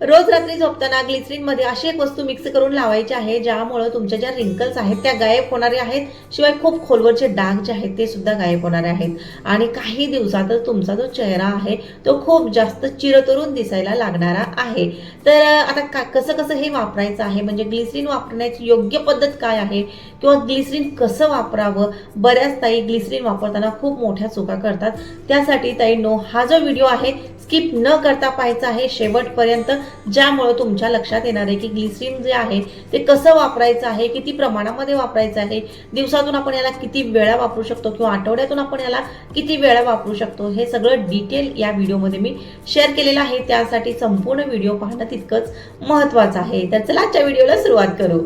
रोज रात्री झोपताना ग्लिसरीन मध्ये अशी एक वस्तू मिक्स करून लावायची आहे ज्यामुळे तुमच्या ज्या रिंकल्स आहेत त्या गायब होणारे आहेत. शिवाय खूप खोलवरचे डाग जे आहेत ते सुद्धा गायब होणारे आहेत. आणि काही दिवसातच तुमचा जो चेहरा आहे तो खूप जास्त चिरतरून दिसायला लागणारा आहे. तर आता का कसं कसं हे वापरायचं आहे? म्हणजे ग्लिसरीन वापरण्याची योग्य पद्धत काय आहे? किंवा ग्लिसरीन कसं वापरावं? बऱ्याच ताई ग्लिसरीन वापरताना खूप मोठ्या चुका करतात. त्यासाठी ताई नो हा जो व्हिडिओ आहे स्किप न करता पाहायचा आहे. शेवटपर्यंत ज्यामुळं तुमच्या लक्षात येणार आहे की ग्लिसरीन जे आहे ते कसं वापरायचं आहे किती प्रमाणामध्ये वापरायचं आहे दिवसातून आपण याला किती वेळा वापरू शकतो किंवा आठवड्यातून आपण याला किती वेळा वापरू शकतो हे सगळं डिटेल या व्हिडिओमध्ये मी शेअर केलेलं आहे. त्यासाठी संपूर्ण व्हिडिओ पाहणं तितकंच महत्त्वाचं आहे. तर चला आजच्या व्हिडिओला सुरुवात करू.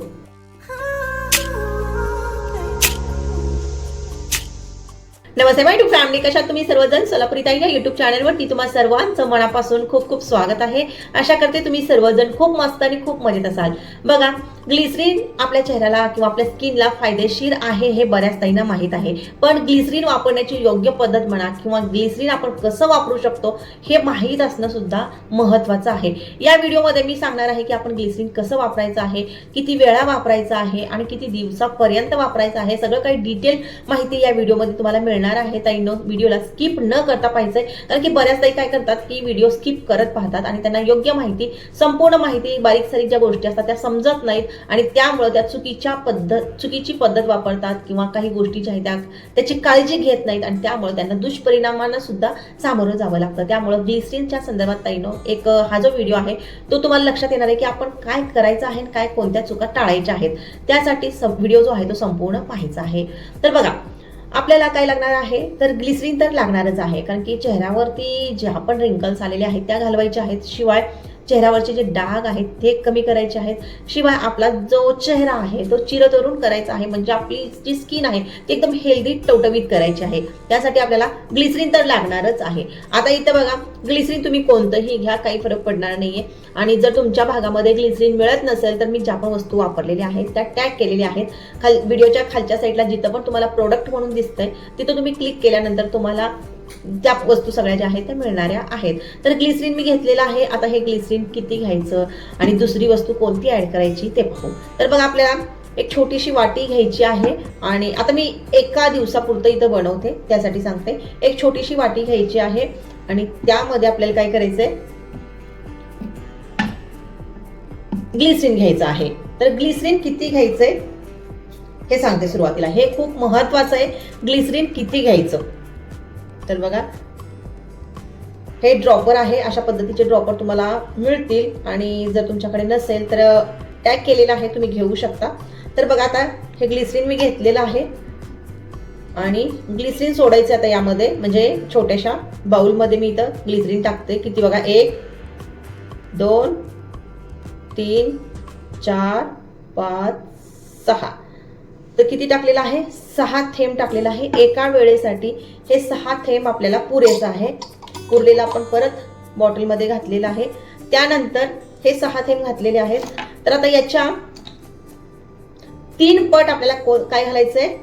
नमस्ते माय टू फॅमिली कशा तुम्ही सर्वजण? सोलापुरीताई या युट्यूब चॅनलवरती तुम्हा सर्वांचं मनापासून खूप खूप स्वागत आहे. आशा करते तुम्ही सर्वजण खूप मस्त आणि खूप मजेत असाल. बघा ग्लिसरीन आपल्या चेहऱ्याला किंवा आपल्या स्किनला फायदेशीर आहे हे बऱ्याच ताईंना माहीत आहे. पण ग्लिसरीन वापरण्याची योग्य पद्धत म्हणा किंवा ग्लिसरीन आपण कसं वापरू शकतो हे माहीत असणं सुद्धा महत्त्वाचं आहे. या व्हिडिओमध्ये मी सांगणार आहे की आपण ग्लिसरीन कसं वापरायचं आहे किती वेळा वापरायचं आहे आणि किती दिवसापर्यंत वापरायचं आहे सगळं काही डिटेल माहिती या व्हिडिओमध्ये तुम्हाला मिळणार आहे. ताईंनो व्हिडिओला स्किप न करता पाहिजे कारण की बऱ्याच ताई काय करतात की व्हिडिओ स्किप करत पाहतात आणि त्यांना योग्य माहिती संपूर्ण माहिती बारीक सारीक ज्या गोष्टी असतात त्या समजत नाहीत. आणि त्यामुळं त्या चुकीच्या पद्धत चुकीची पद्धत वापरतात किंवा काही गोष्टी ज्या आहेत त्या त्याची काळजी घेत नाहीत आणि त्यामुळे त्यांना दुष्परिणामांना सुद्धा सामोरं जावं लागतं. त्यामुळं ग्लिसरीनच्या संदर्भात ताईनो एक हा जो व्हिडिओ आहे तो तुम्हाला लक्षात येणार आहे की आपण काय करायचं आहे आणि काय कोणत्या चुका टाळायच्या आहेत. त्यासाठी व्हिडिओ जो आहे तो संपूर्ण पाहायचा आहे. तर बघा आपल्याला काय लागणार आहे? तर ग्लिसरीन तर लागणारच आहे. कारण की चेहऱ्यावरती ज्या पण रिंकल्स आलेले आहेत त्या घालवायच्या आहेत. शिवाय चेहऱ्यावरचे जे डाग आहेत ते कमी करायचे आहेत. शिवाय आपला जो चेहरा आहे तो चिरतरून करायचा आहे. म्हणजे आपली जी स्किन आहे ती एकदम हेल्दी टवटवीत करायची आहे. त्यासाठी आपल्याला ग्लिसरीन तर लागणारच आहे. आता इथं बघा ग्लिसरीन तुम्ही कोणतंही घ्या काही फरक पडणार नाहीये. आणि जर तुमच्या भागामध्ये ग्लिसरीन मिळत नसेल तर मी ज्या पण वस्तू वापरलेल्या आहेत त्या टॅग केलेल्या आहेत. खाल व्हिडिओच्या खालच्या साईडला जिथं पण तुम्हाला प्रोडक्ट म्हणून दिसतंय तिथं तुम्ही क्लिक केल्यानंतर तुम्हाला त्या वस्तू सगळ्या ज्या आहेत त्या मिळणाऱ्या आहेत. तर ग्लिसरीन मी घेतलेलं आहे. आता हे ग्लिसरीन किती घ्यायचं आणि दुसरी वस्तू कोणती ऍड करायची ते पाहू. तर बघा आपल्याला एक छोटीशी वाटी घ्यायची आहे आणि आता मी एका दिवसापुरतं इथं बनवते त्यासाठी सांगते. एक छोटीशी वाटी घ्यायची आहे आणि त्यामध्ये आपल्याला काय करायचंय? ग्लिसरीन घ्यायचं आहे. तर ग्लिसरीन किती घ्यायचंय? हे सांगते सुरुवातीला. हे खूप महत्वाचं आहे. ग्लिसरीन किती घ्यायचं? तर बघा. हे ड्रॉपर आहे अशा पद्धतीचे ड्रॉपर तुम्हाला मिळतील. आणि जर तुमच्याकडे नसेल तर टॅग केलेला आहे तुम्ही घेऊ शकता. तर बघा आता हे ग्लिसरीन मी घेतलेलं आहे. आणि ग्लिसरीन सोडायचं आता यामध्ये. म्हणजे छोट्याशा बाउलमध्ये मी इथं ग्लिसरीन टाकते. किती बघा एक दोन तीन चार पाच सहा. तर किती टाकलेलं आहे? सहा थेंब टाकलेला आहे. एका वेळेसाठी हे सहा थेंब आपल्याला पुरेसा आहे. पुरलेला आपण परत बॉटलमध्ये घातलेला आहे. त्यानंतर हे सहा थेंब घातलेले आहेत. तर आता याच्या तीन पट आपल्याला को काय घालायचं आहे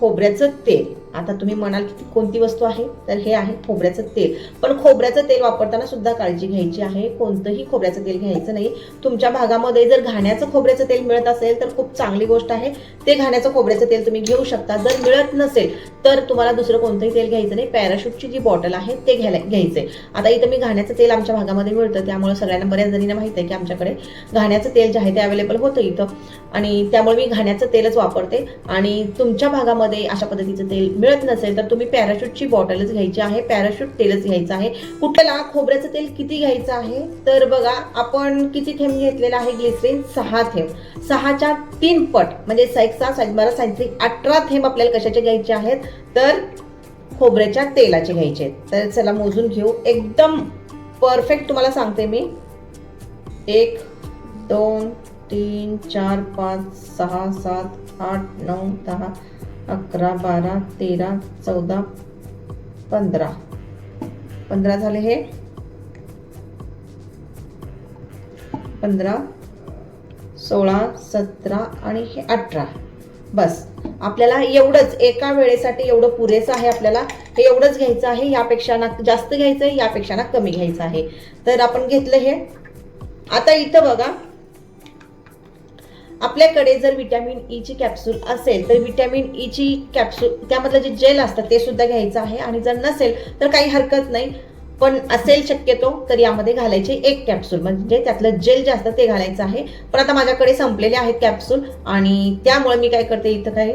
खोबऱ्याचं तेल. आता तुम्ही म्हणाल की कोणती वस्तू आहे? तर हे आहे खोबऱ्याचं तेल. पण खोबऱ्याचं तेल वापरताना सुद्धा काळजी घ्यायची आहे. कोणतंही खोबऱ्याचं तेल घ्यायचं नाही. तुमच्या भागामध्ये जर घाण्याचं खोबऱ्याचं तेल मिळत असेल तर खूप चांगली गोष्ट आहे. ते घाण्याचं खोबऱ्याचं तेल तुम्ही घेऊ शकता. जर मिळत नसेल तर तुम्हाला दुसरं कोणतंही तेल घ्यायचं नाही. पॅराशूटची जी बॉटल आहे ते घ्यायला घ्यायचं आहे आता इथं मी घाण्याचं तेल आमच्या भागामध्ये मिळतं. त्यामुळे सगळ्यांना बऱ्याच जणींना माहिती आहे की आमच्याकडे घाण्याचं तेल जे आहे ते अवेलेबल होतं इथं. आणि त्यामुळे मी घाण्याचं तेलच वापरते. आणि तुमच्या भागामध्ये अशा पद्धतीचं तेल मिळत नसेल तर तुम्ही पॅराशूटची बॉटलच घ्यायची आहे पॅराशूट तेलच घ्यायचं आहे. कुठल्याला खोबऱ्याचं तेल किती घ्यायचं आहे? तर बघा आपण किती थेंब घेतलेला आहे ग्लिसरीन? सहा थेंब. सहाच्या तीन पट म्हणजे साईक सहा साईक बारा अठरा थेंब आपल्याला कशाचे घ्यायचे आहेत? तर खोबऱ्याच्या तेलाचे घ्यायचे आहेत. तर चला मोजून घेऊ. एकदम परफेक्ट तुम्हाला सांगते मी. एक दोन तीन चार पाच सहा सात आठ नऊ दहा अकरा बारा तेरा चौदा पंधरा. पंधरा झाले हे? पंधरा सोळा सतरा आणि हे अठरा. बस. आपल्याला एवढंच एका वेळेसाठी एवढं पुरेसं आहे आपल्याला. हे एवढंच घ्यायचं आहे यापेक्षा ना जास्त घ्यायचं आहे यापेक्षा ना कमी घ्यायचं आहे. तर आपण घेतलं हे. आता इथं बघा. आपल्याकडे जर विटॅमिन ई e ची कॅप्सूल असेल तर विटॅमिन ई e ची कॅप्सूल त्यामधलं जे जेल असतं ते सुद्धा घ्यायचं आहे. आणि जर नसेल तर काही हरकत नाही. पण असेल शक्यतो तर यामध्ये घालायचे एक कॅप्सूल म्हणजे त्यातलं जेल जे असतं ते घालायचं आहे. पण आता माझ्याकडे संपलेले आहेत कॅप्सूल आणि त्यामुळे मी काय करते इथं काय?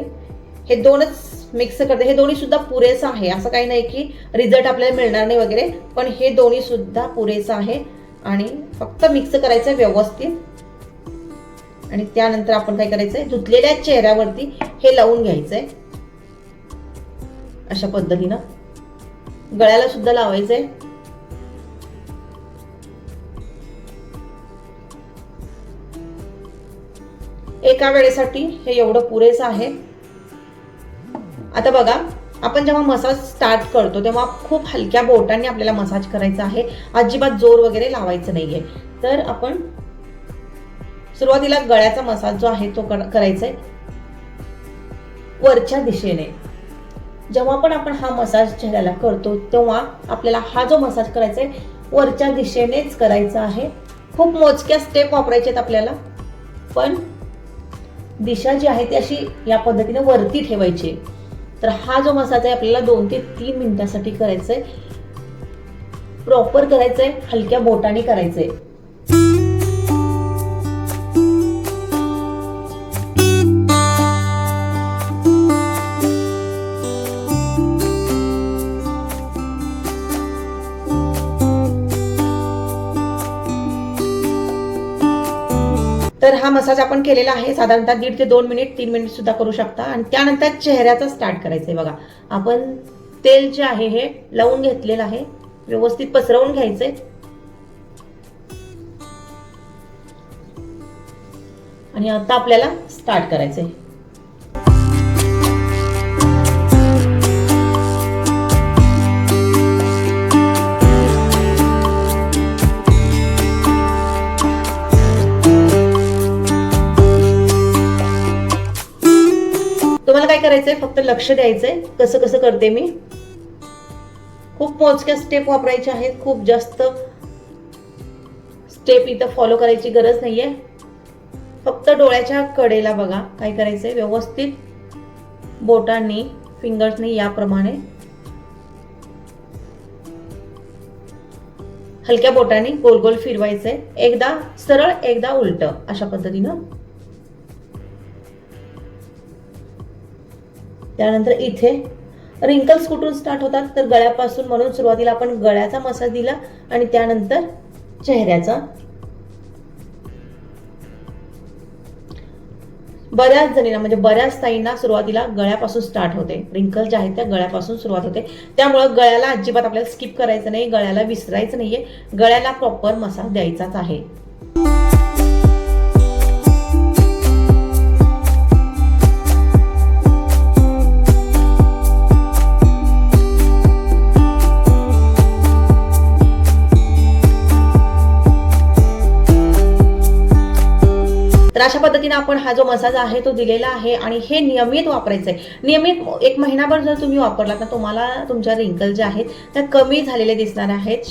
हे दोनच मिक्स करते. हे दोन्ही सुद्धा पुरेसं आहे. असं काही नाही की रिझल्ट आपल्याला मिळणार नाही वगैरे. पण हे दोन्ही सुद्धा पुरेसं आहे. आणि फक्त मिक्स करायचं व्यवस्थित. आणि त्यानंतर आपण काय करायचंय? धुतलेल्या चेहऱ्यावरती हे लावून घ्यायचंय. अशा पद्धतीनं. गळ्याला सुद्धा लावायचंय. एका वेळेसाठी हे एवढं पुरेसं आहे. आता बघा आपण जेव्हा मसाज स्टार्ट करतो तेव्हा खूप हलक्या बोटांनी आपल्याला मसाज करायचा आहे. अजिबात जोर वगैरे लावायचं नाहीये. तर आपण सुरुवातीला गळ्याचा मसाज जो आहे तो करायचा आहे वरच्या दिशेने. जेव्हा पण आपण हा मसाज चेहऱ्याला करतो तेव्हा आपल्याला हा जो मसाज करायचा आहे वरच्या दिशेनेच करायचा आहे. खूप मोजक्या स्टेप वापरायच्या आहेत आपल्याला. पण दिशा जी आहे ती अशी या पद्धतीने वरती ठेवायची आहे. तर हा जो मसाज आहे आपल्याला दोन ते तीन मिनिटासाठी करायचा आहे प्रॉपर करायचं आहे हलक्या बोटाने करायचं आहे तर हा मसाज आपण केलेला आहे. साधारणतः दीड ते दोन मिनिट तीन मिनिट सुद्धा करू शकता. आणि त्यानंतर चेहऱ्याचा स्टार्ट करायचंय बघा. आपण तेल जे आहे हे लावून घेतलेलं आहे. व्यवस्थित पसरवून घ्यायचंय. आणि आता आपल्याला स्टार्ट करायचंय. तुम्हाला काय करायचंय? फक्त लक्ष द्यायचंय. कसं कसं करते मी? खूप मोजक्या स्टेप वापरायच्या आहेत. खूप जास्त स्टेप इथं फॉलो करायची गरज नाहीये. फक्त डोळ्याच्या कडेला बघा काय करायचंय. व्यवस्थित बोटांनी फिंगर्सनी याप्रमाणे हलक्या बोटाने गोल गोल फिरवायचंय. एकदा सरळ एकदा उलट अशा पद्धतीनं. त्यानंतर इथे रिंकल्स कुठून स्टार्ट होतात? तर गळ्यापासून म्हणून सुरुवातीला आपण गळ्याचा मसाज दिला आणि त्यानंतर चेहऱ्याचा. बऱ्याच जणींना म्हणजे बऱ्याच ताईंना सुरुवातीला गळ्यापासून स्टार्ट होते. रिंकल ज्या आहेत त्या गळ्यापासून सुरुवात होते. त्यामुळं गळ्याला अजिबात आपल्याला स्किप करायचं नाही गळ्याला विसरायचं नाहीये. गळ्याला प्रॉपर मसाज द्यायचाच आहे. तर अशा पद्धतीने आपण हा जो मसाज आहे तो दिलेला आहे आणि हे नियमित वापरायचं आहे नियमित एक महिनाभर जर तुम्ही वापरलात तर तुम्हाला तुमच्या रिंकल ज्या आहेत त्या कमी झालेले दिसणार आहेत.